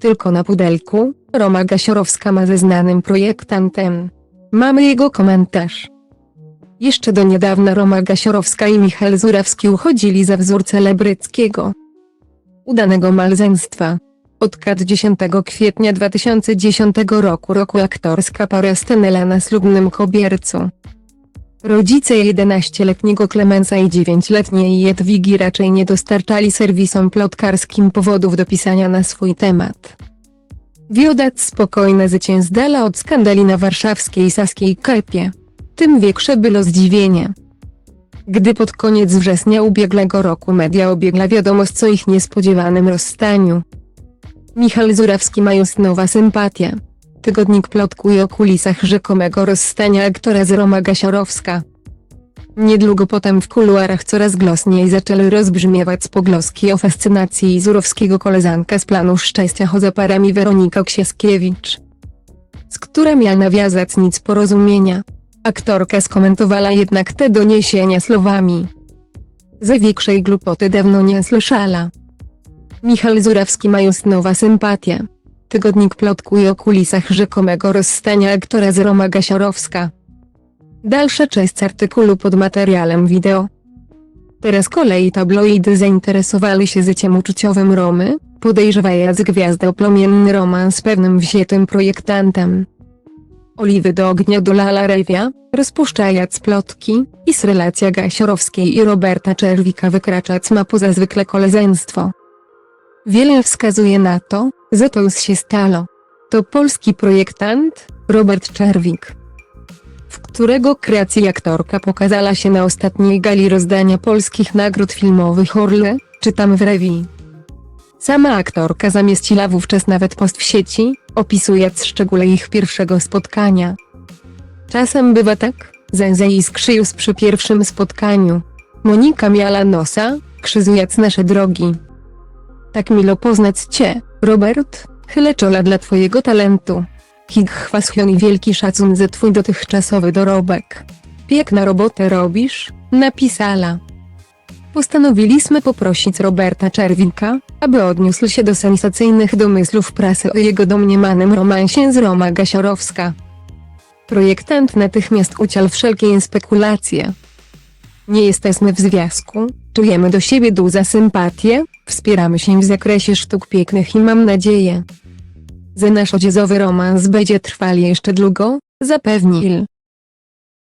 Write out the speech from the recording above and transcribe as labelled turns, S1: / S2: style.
S1: Tylko na pudelku, Roma Gasiorowska ma ze znanym projektantem. Mamy jego komentarz. Jeszcze do niedawna Roma Gasiorowska i Michał Zurawski uchodzili za wzór celebryckiego. Udanego małżeństwa. Od kat 10 kwietnia 2010 roku roku aktorska para stanęła na ślubnym kobiercu. Rodzice 11-letniego Klemensa i 9-letniej Jedwigi raczej nie dostarczali serwisom plotkarskim powodów do pisania na swój temat. Wiodat spokojne zycię z dala od skandali na warszawskiej Saskiej Klepie. Tym większe było zdziwienie. Gdy pod koniec września ubiegłego roku media obiegła wiadomość o ich niespodziewanym rozstaniu. Michał Zurawski ma już nowa sympatia. Tygodnik plotkuje o kulisach rzekomego rozstania aktora z Roma Gasiorowska. Niedługo potem w kuluarach coraz głośniej zaczęły rozbrzmiewać pogłoski o fascynacji Zurowskiego koleżanka z planu szczęścia choza parami Weronika Ksiaskiewicz, z która miała nawiązać nic porozumienia. Aktorka skomentowała jednak te doniesienia słowami. Za większej glupoty dawno nie słyszała. Michał Zurawski ma już nowa sympatia. Tygodnik plotkuje o kulisach rzekomego rozstania aktora z Roma Gasiorowska. Dalsza część artykułu pod materiałem wideo. Teraz kolei tabloidy zainteresowały się życiem uczuciowym Romy, podejrzewając gwiazdę plomienny romans z pewnym wziętym projektantem. Oliwy do ognia dolala Rewia, rozpuszczając plotki, iż relacja Gasiorowskiej i Roberta Czerwika wykraczać ma poza zwykle koleżeństwo. Wiele wskazuje na to, już się stało. To polski projektant, Robert Czerwik, w którego kreacji aktorka pokazała się na ostatniej gali rozdania polskich nagród filmowych Orle, czytam w Rewi. Sama aktorka zamieściła wówczas nawet post w sieci, opisując szczegóły ich pierwszego spotkania. Czasem bywa tak, że iskrzy już przy pierwszym spotkaniu. Monika miała nosa, krzyżując nasze drogi. Tak milo poznać cię, Robert, chylę czola dla twojego talentu. Chwaschion i wielki szacun za twój dotychczasowy dorobek. Piękna robotę robisz, napisała. Postanowiliśmy poprosić Roberta Czerwika, aby odniósł się do sensacyjnych domysłów prasy o jego domniemanym romansie z Roma Gasiorowska. Projektant natychmiast uciął wszelkie spekulacje. Nie jesteśmy w związku, czujemy do siebie dużą sympatię, wspieramy się w zakresie sztuk pięknych i mam nadzieję, że nasz odziezowy romans będzie trwał jeszcze długo, zapewnił.